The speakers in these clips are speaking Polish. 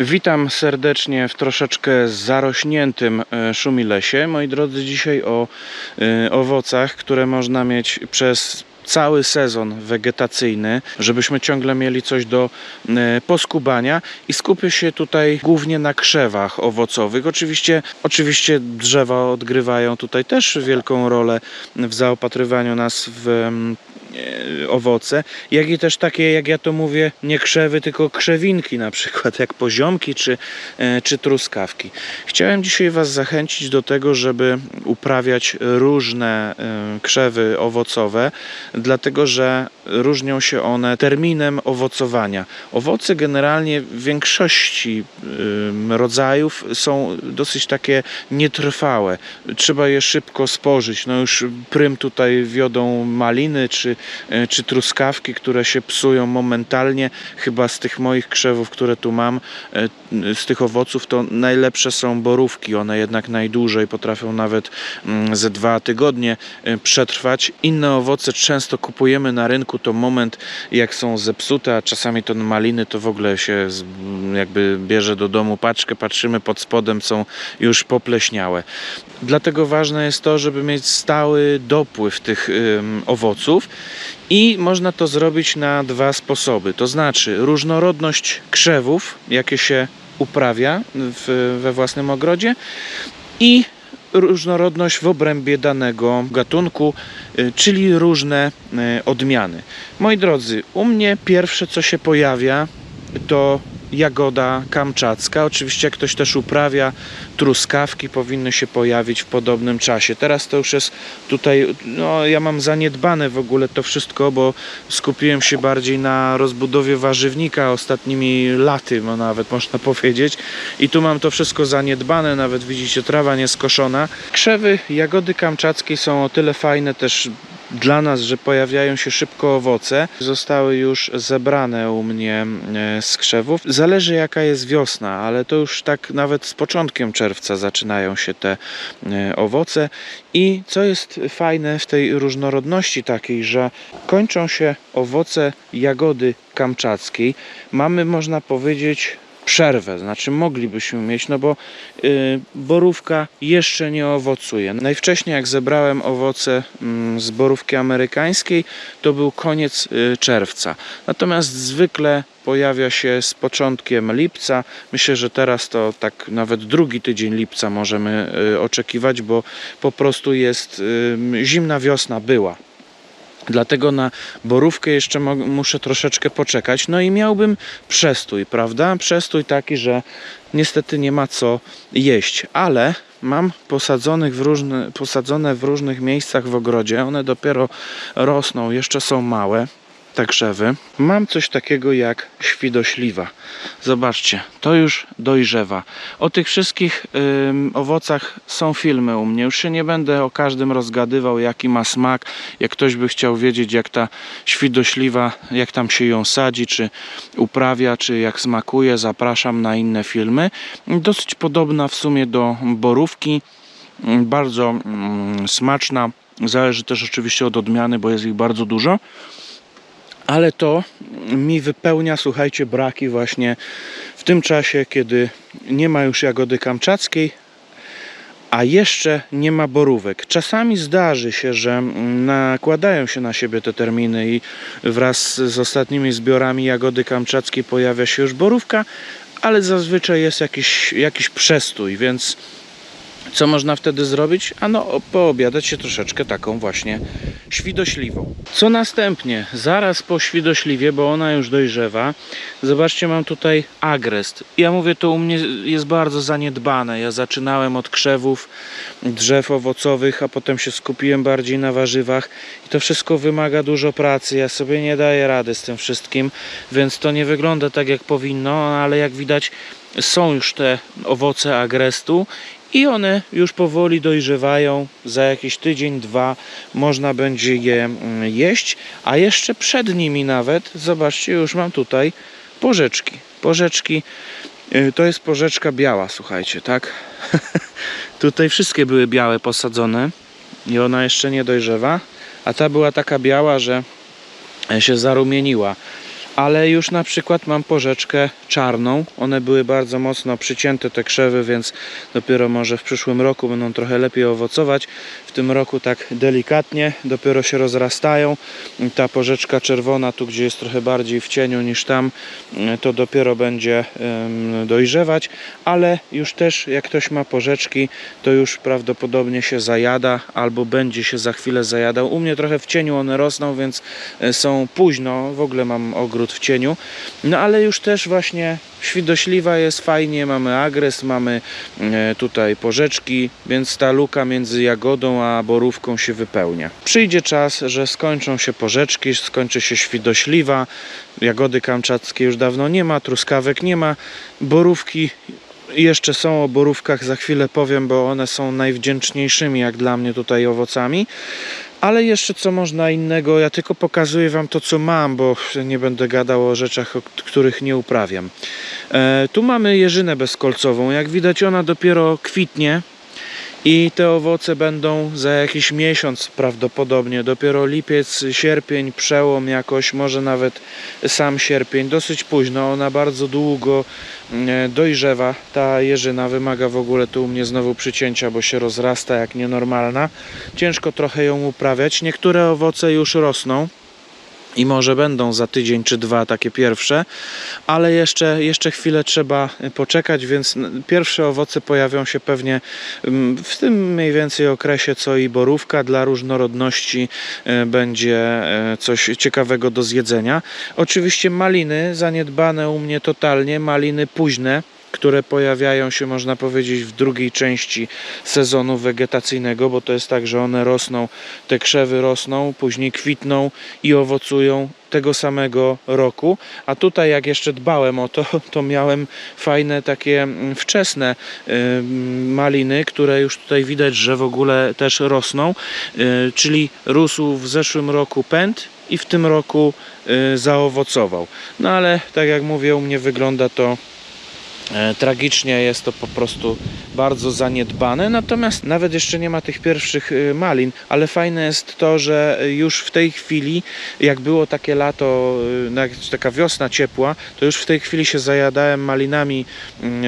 Witam serdecznie w troszeczkę zarośniętym e, szumilesie. Moi drodzy, dzisiaj o e, owocach, które można mieć przez cały sezon wegetacyjny, żebyśmy ciągle mieli coś do e, poskubania i skupię się tutaj głównie na krzewach owocowych. Oczywiście, oczywiście drzewa odgrywają tutaj też wielką rolę w zaopatrywaniu nas w owoce, jak i też takie, jak ja to mówię, nie krzewy, tylko krzewinki na przykład, jak poziomki czy, e, czy truskawki. Chciałem dzisiaj Was zachęcić do tego, żeby uprawiać różne e, krzewy owocowe, dlatego że różnią się one terminem owocowania. Owoce generalnie w większości rodzajów są dosyć takie nietrwałe. Trzeba je szybko spożyć. No już prym tutaj wiodą maliny czy, e, czy truskawki, które się psują momentalnie. Chyba z tych moich krzewów, które tu mam, e, z tych owoców, to najlepsze są borówki. One jednak najdłużej potrafią nawet mm, ze dwa tygodnie e, przetrwać. Inne owoce często kupujemy na rynku, to moment jak są zepsute, a czasami to maliny to w ogóle się jakby bierze do domu paczkę, patrzymy pod spodem, są już popleśniałe. Dlatego ważne jest to, żeby mieć stały dopływ tych ym, owoców i można to zrobić na dwa sposoby. To znaczy różnorodność krzewów, jakie się uprawia w, we własnym ogrodzie i różnorodność w obrębie danego gatunku, y, czyli różne y, odmiany. Moi drodzy, u mnie pierwsze co się pojawia to jagoda kamczacka. Oczywiście jak ktoś też uprawia truskawki powinny się pojawić w podobnym czasie. Teraz to już jest tutaj, no ja mam zaniedbane w ogóle to wszystko, bo skupiłem się bardziej na rozbudowie warzywnika ostatnimi laty, no nawet można powiedzieć. I tu mam to wszystko zaniedbane, nawet widzicie trawa nieskoszona. Krzewy jagody kamczackiej są o tyle fajne też dla nas, że pojawiają się szybko owoce. Zostały już zebrane u mnie e, z krzewów. Zależy jaka jest wiosna, ale to już tak nawet z początkiem czerwca zaczynają się te e, owoce. I co jest fajne w tej różnorodności takiej, że kończą się owoce jagody kamczackiej. Mamy, można powiedzieć, przerwę, znaczy moglibyśmy mieć, no bo y, borówka jeszcze nie owocuje. Najwcześniej jak zebrałem owoce mm, z borówki amerykańskiej, to był koniec y, czerwca. Natomiast zwykle pojawia się z początkiem lipca. Myślę, że teraz to tak nawet drugi tydzień lipca możemy y, oczekiwać, bo po prostu jest y, zimna wiosna była. Dlatego na borówkę jeszcze muszę troszeczkę poczekać. No i miałbym przestój, prawda? Przestój taki, że niestety nie ma co jeść, ale mam posadzonych w różne, posadzone w różnych miejscach w ogrodzie. One dopiero rosną, jeszcze są małe. Te krzewy. Mam coś takiego jak świdośliwa. Zobaczcie, to już dojrzewa. O tych wszystkich owocach są filmy u mnie. Już się nie będę o każdym rozgadywał, jaki ma smak. Jak ktoś by chciał wiedzieć, jak ta świdośliwa, jak tam się ją sadzi, czy uprawia, czy jak smakuje, zapraszam na inne filmy. Dosyć podobna w sumie do borówki. Mm, Bardzo mm, smaczna. Zależy też oczywiście od odmiany, bo jest ich bardzo dużo ale to mi wypełnia, słuchajcie, braki właśnie w tym czasie, kiedy nie ma już jagody kamczackiej, a jeszcze nie ma borówek. Czasami zdarzy się, że nakładają się na siebie te terminy i wraz z ostatnimi zbiorami jagody kamczackiej pojawia się już borówka, ale zazwyczaj jest jakiś, jakiś przestój, więc co można wtedy zrobić? Ano, poobiadać się troszeczkę taką właśnie świdośliwą. Co następnie? Zaraz po świdośliwie, bo ona już dojrzewa. Zobaczcie, mam tutaj agrest. Ja mówię, to u mnie jest bardzo zaniedbane. Ja zaczynałem od krzewów, drzew owocowych, a potem się skupiłem bardziej na warzywach. I to wszystko wymaga dużo pracy. Ja sobie nie daję rady z tym wszystkim, więc to nie wygląda tak, jak powinno, ale jak widać, są już te owoce agrestu i one już powoli dojrzewają. Za jakiś tydzień, dwa można będzie je mm, jeść, a jeszcze przed nimi nawet, zobaczcie, już mam tutaj porzeczki. Porzeczki y, to jest porzeczka biała, słuchajcie, tak? tutaj wszystkie były białe posadzone i ona jeszcze nie dojrzewa, a ta była taka biała, że się zarumieniła. Ale już na przykład mam porzeczkę czarną. One były bardzo mocno przycięte te krzewy, więc dopiero może w przyszłym roku będą trochę lepiej owocować. W tym roku tak delikatnie, dopiero się rozrastają. Ta porzeczka czerwona, tu gdzie jest trochę bardziej w cieniu niż tam, e, to dopiero będzie dojrzewać, ale już też jak ktoś ma porzeczki, to już prawdopodobnie się zajada albo będzie się za chwilę zajadał. U mnie trochę w cieniu one rosną, więc e, są późno. W ogóle mam ogród w cieniu. No ale już też właśnie świdośliwa jest fajnie, mamy agres, mamy e, tutaj porzeczki, więc ta luka między jagodą a borówką się wypełnia. Przyjdzie czas, że skończą się porzeczki, skończy się świdośliwa, jagody kamczackie już dawno nie ma, truskawek nie ma, borówki jeszcze są o borówkach, za chwilę powiem, bo one są najwdzięczniejszymi jak dla mnie tutaj owocami. Ale jeszcze co można innego, ja tylko pokazuję Wam to, co mam, bo nie będę gadał o rzeczach, o których nie uprawiam. E, tu mamy jeżynę bezkolcową. Jak widać, ona dopiero kwitnie i te owoce będą za jakiś miesiąc prawdopodobnie. Dopiero lipiec, sierpień, przełom jakoś, może nawet sam sierpień. Dosyć późno, ona bardzo długo e, dojrzewa. Ta jeżyna wymaga w ogóle tu u mnie znowu przycięcia, bo się rozrasta jak nienormalna. Ciężko trochę ją uprawiać. Niektóre owoce już rosną i może będą za tydzień czy dwa takie pierwsze, ale jeszcze, jeszcze chwilę trzeba poczekać, więc pierwsze owoce pojawią się pewnie mm, w tym mniej więcej okresie co i borówka. Dla różnorodności e, będzie e, coś ciekawego do zjedzenia. Oczywiście maliny zaniedbane u mnie totalnie, maliny późne które pojawiają się, można powiedzieć, w drugiej części sezonu wegetacyjnego, bo to jest tak, że one rosną, te krzewy rosną, później kwitną i owocują tego samego roku. A tutaj, jak jeszcze dbałem o to, to miałem fajne takie mm, wczesne ym, maliny, które już tutaj widać, że w ogóle też rosną. Y, czyli rósł w zeszłym roku pęd i w tym roku y, zaowocował. No ale tak jak mówię, u mnie wygląda to Tragicznie jest to po prostu bardzo zaniedbane, natomiast nawet jeszcze nie ma tych pierwszych y, malin, ale fajne jest to, że już w tej chwili, jak było takie lato, jak taka wiosna ciepła, to już w tej chwili się zajadałem malinami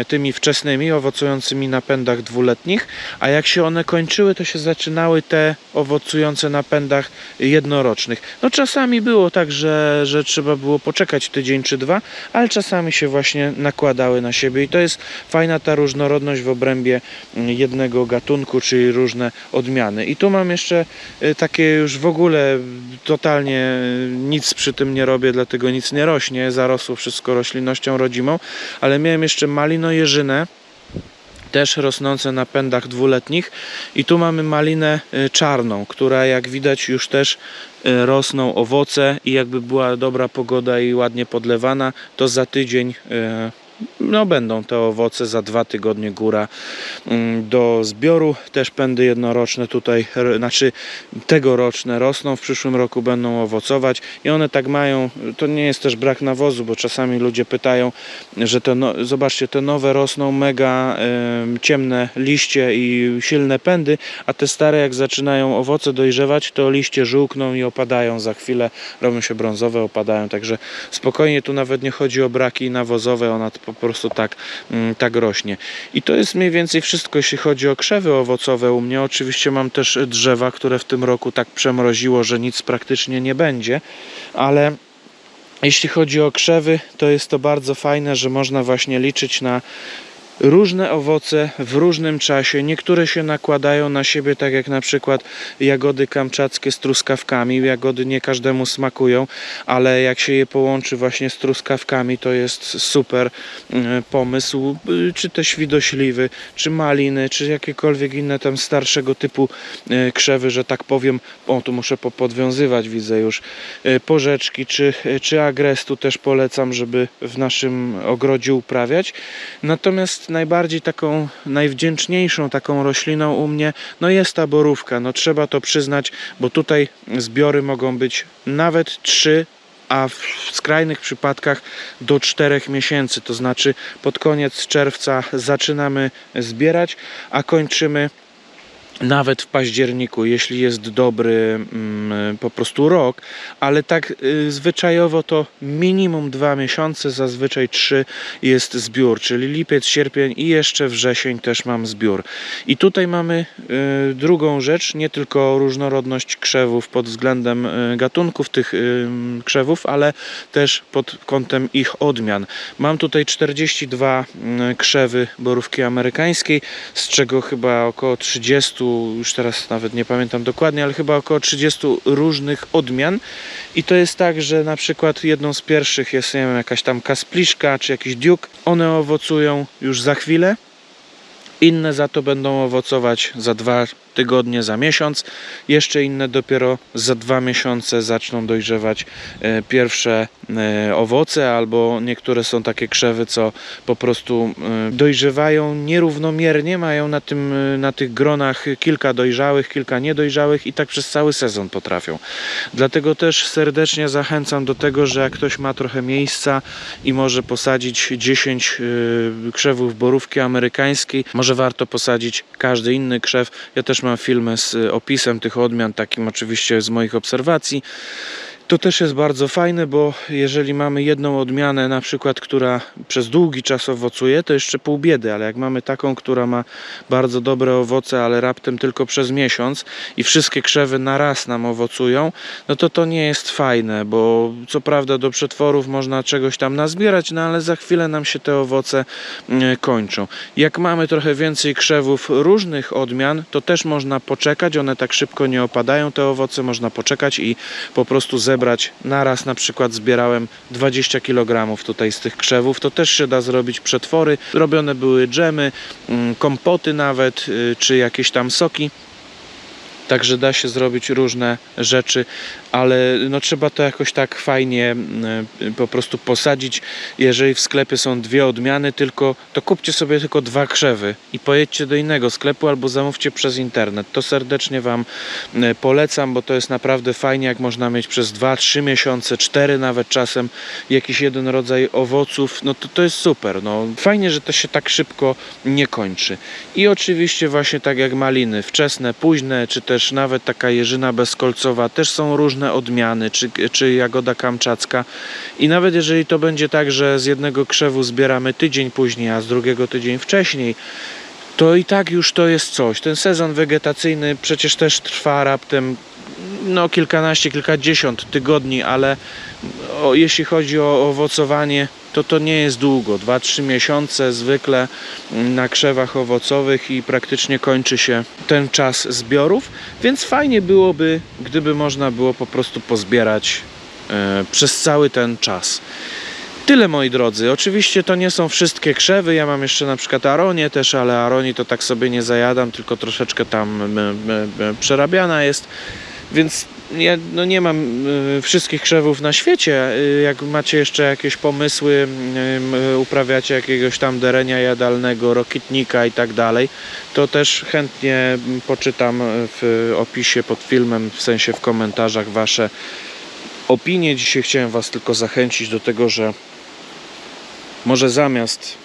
y, tymi wczesnymi, owocującymi na pędach dwuletnich, a jak się one kończyły, to się zaczynały te owocujące na pędach jednorocznych. No czasami było tak, że, że trzeba było poczekać tydzień czy dwa, ale czasami się właśnie nakładały na siebie i to jest fajna ta różnorodność w obrębie mm, jednego gatunku, czyli różne odmiany. I tu mam jeszcze y, takie już w ogóle totalnie y, nic przy tym nie robię, dlatego nic nie rośnie, zarosło wszystko roślinnością rodzimą, ale miałem jeszcze malino-jeżynę, też rosnące na pędach dwuletnich. I tu mamy malinę y, czarną, która jak widać już też y, rosną owoce i jakby była dobra pogoda i ładnie podlewana, to za tydzień y, no będą te owoce za dwa tygodnie góra mm, do zbioru. Też pędy jednoroczne tutaj, znaczy tegoroczne rosną, w przyszłym roku będą owocować i one tak mają, to nie jest też brak nawozu, bo czasami ludzie pytają, że te, no, zobaczcie, te nowe rosną mega em, ciemne liście i silne pędy, a te stare jak zaczynają owoce dojrzewać, to liście żółkną i opadają. Za chwilę, robią się brązowe, opadają, także spokojnie tu nawet nie chodzi o braki nawozowe, ona po prostu tak, mm, tak rośnie. I to jest mniej więcej wszystko, jeśli chodzi o krzewy owocowe u mnie. Oczywiście mam też drzewa, które w tym roku tak przemroziło, że nic praktycznie nie będzie, ale jeśli chodzi o krzewy, to jest to bardzo fajne, że można właśnie liczyć na różne owoce w różnym czasie. Niektóre się nakładają na siebie, tak jak na przykład jagody kamczackie z truskawkami. Jagody nie każdemu smakują, ale jak się je połączy właśnie z truskawkami, to jest super e, pomysł. Y, Czy te świdośliwy, czy maliny, czy jakiekolwiek inne tam starszego typu e, krzewy, że tak powiem. O, tu muszę popodwiązywać, widzę już. E, Porzeczki, czy, czy agrestu też polecam, żeby w naszym ogrodzie uprawiać. Natomiast najbardziej taką, najwdzięczniejszą taką rośliną u mnie, no jest ta borówka. No trzeba to przyznać, bo tutaj zbiory mogą być nawet trzy a w skrajnych przypadkach do 4 miesięcy. To znaczy pod koniec czerwca zaczynamy zbierać, a kończymy nawet w październiku, jeśli jest dobry mm, po prostu rok, ale tak y, zwyczajowo to minimum dwa miesiące, zazwyczaj trzy jest zbiór, czyli lipiec, sierpień i jeszcze wrzesień też mam zbiór. I tutaj mamy y, drugą rzecz, nie tylko różnorodność krzewów pod względem y, gatunków tych y, krzewów, ale też pod kątem ich odmian. Mam tutaj 42 mm, krzewy borówki amerykańskiej, z czego chyba około 30, już teraz nawet nie pamiętam dokładnie, ale chyba około 30 różnych odmian. I to jest tak, że na przykład jedną z pierwszych jest nie wiem, jakaś tam kaspliszka czy jakiś duke. One owocują już za chwilę. Inne za to będą owocować za dwa tygodnie, za miesiąc. Jeszcze inne dopiero za dwa miesiące zaczną dojrzewać e, pierwsze e, owoce, albo niektóre są takie krzewy, co po prostu e, dojrzewają nierównomiernie, mają na, tym, na tych gronach kilka dojrzałych, kilka niedojrzałych i tak przez cały sezon potrafią. Dlatego też serdecznie zachęcam do tego, że jak ktoś ma trochę miejsca i może posadzić 10 y, krzewów borówki amerykańskiej, może warto posadzić każdy inny krzew. Ja też mam filmy z y, opisem tych odmian, takim oczywiście z moich obserwacji. To też jest bardzo fajne, bo jeżeli mamy jedną odmianę, na przykład, która przez długi czas owocuje, to jeszcze pół biedy, ale jak mamy taką, która ma bardzo dobre owoce, ale raptem tylko przez miesiąc i wszystkie krzewy na raz nam owocują, no to to nie jest fajne, bo co prawda do przetworów można czegoś tam nazbierać, no ale za chwilę nam się te owoce mm, kończą. Jak mamy trochę więcej krzewów różnych odmian, to też można poczekać, one tak szybko nie opadają, te owoce można poczekać i po prostu zebrać naraz, na przykład zbierałem 20 kg tutaj z tych krzewów, to też się da zrobić przetwory, robione były dżemy, mm, kompoty nawet, y, czy jakieś tam soki. Także da się zrobić różne rzeczy, ale no trzeba to jakoś tak fajnie y, po prostu posadzić. Jeżeli w sklepie są dwie odmiany tylko, to kupcie sobie tylko dwa krzewy i pojedźcie do innego sklepu albo zamówcie przez internet. To serdecznie Wam y, polecam, bo to jest naprawdę fajnie, jak można mieć przez 2-3 miesiące, 4 nawet czasem jakiś jeden rodzaj owoców, no to to jest super. No, fajnie, że to się tak szybko nie kończy. I oczywiście właśnie tak jak maliny, wczesne, późne, czy też nawet taka jeżyna bezkolcowa, też są różne odmiany, czy, czy jagoda kamczacka. I nawet jeżeli to będzie tak, że z jednego krzewu zbieramy tydzień później, a z drugiego tydzień wcześniej, to i tak już to jest coś. Ten sezon wegetacyjny przecież też trwa raptem no kilkanaście, kilkadziesiąt tygodni, ale o, jeśli chodzi o owocowanie, to to nie jest długo. 2-3 miesiące zwykle na krzewach owocowych i praktycznie kończy się ten czas zbiorów, więc fajnie byłoby, gdyby można było po prostu pozbierać e, przez cały ten czas. Tyle moi drodzy. Oczywiście to nie są wszystkie krzewy. Ja mam jeszcze na przykład aronię też, ale aroni to tak sobie nie zajadam, tylko troszeczkę tam przerabiana jest. Więc ja no nie mam y, wszystkich krzewów na świecie. Y, Jak macie jeszcze jakieś pomysły, y, uprawiacie jakiegoś tam derenia jadalnego, rokitnika i tak dalej, to też chętnie poczytam w opisie pod filmem, w sensie w komentarzach wasze opinie. Dzisiaj chciałem was tylko zachęcić do tego, że może zamiast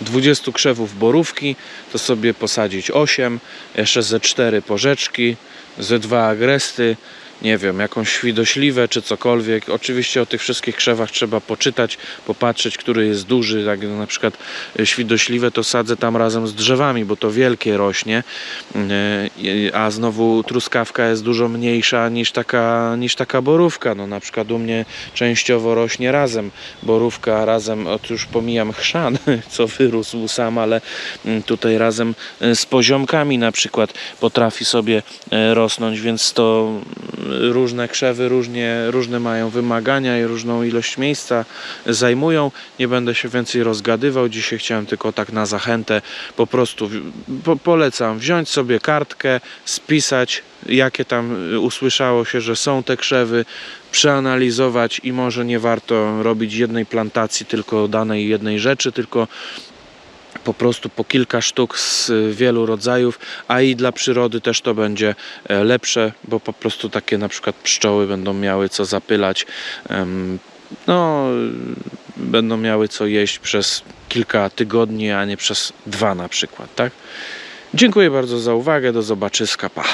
20 krzewów borówki, to sobie posadzić 8, jeszcze ze 4 porzeczki, ze 2 agresty, nie wiem, jakąś świdośliwę czy cokolwiek. Oczywiście o tych wszystkich krzewach trzeba poczytać, popatrzeć, który jest duży. Tak na przykład e, świdośliwe to sadzę tam razem z drzewami, bo to wielkie rośnie, E, a znowu truskawka jest dużo mniejsza niż taka, niż taka borówka. No na przykład u mnie częściowo rośnie razem borówka, razem, już pomijam chrzan, co wyrósł sam, ale mm, tutaj razem e, z poziomkami na przykład potrafi sobie rosnąć, więc to różne krzewy różnie, różne mają wymagania i różną ilość miejsca zajmują. Nie będę się więcej rozgadywał. Dzisiaj chciałem tylko tak na zachętę po prostu po, polecam wziąć sobie kartkę, spisać jakie tam y, usłyszało się, że są te krzewy, przeanalizować i może nie warto robić jednej plantacji tylko danej jednej rzeczy, tylko po prostu po kilka sztuk z wielu rodzajów, a i dla przyrody też to będzie e, lepsze, bo po prostu takie na przykład pszczoły będą miały co zapylać, no będą miały co jeść przez kilka tygodni, a nie przez dwa na przykład, tak? Dziękuję bardzo za uwagę, do zobaczyska, pa.